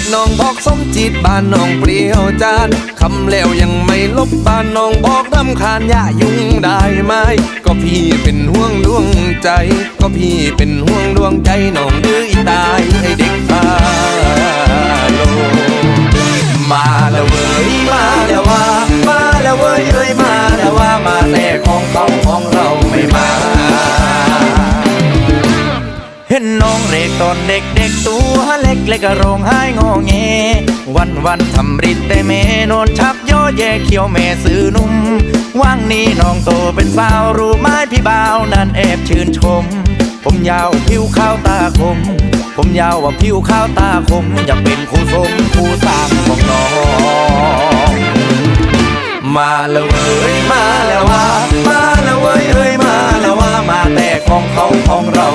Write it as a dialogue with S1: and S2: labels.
S1: ดน้องบอกสมจิตบ้านน้องเปรี้ยวจานคำแล้วยังไม่ลบบ้านน้องบอกรำคาญอย่ายุ่งได้ไหมก็พี่เป็นห่วงดวงใจ ก็พี่เป็นห่วงดวงใจน้องดื้อตายไอเด็กตาโลมาแล้วเว้ยมา เห็
S2: นน้องเล็กตอนเด็กเด็กๆตัวเล็กเล็กก็ร้องไห้งอแง วันวันๆทำริดแต่แม่นอนชักย่อแย่เขียวแม่ซื้อนุ่มว่างนี้น้องโตเป็นสาวรู้ไม้พี่บ่าวนั้นแอบชื่นชม ผมยาวผิวขาวตาคม ผมยาวว่าผิวขาวตาคม อยากเป็นคู่สมคู่สางของน้อง
S1: มาแล้วเว้ยมาแล้วว่า มาแล้วเว้ยเอ้ยมาแล้วว่ามาแต่ของเขาของเรา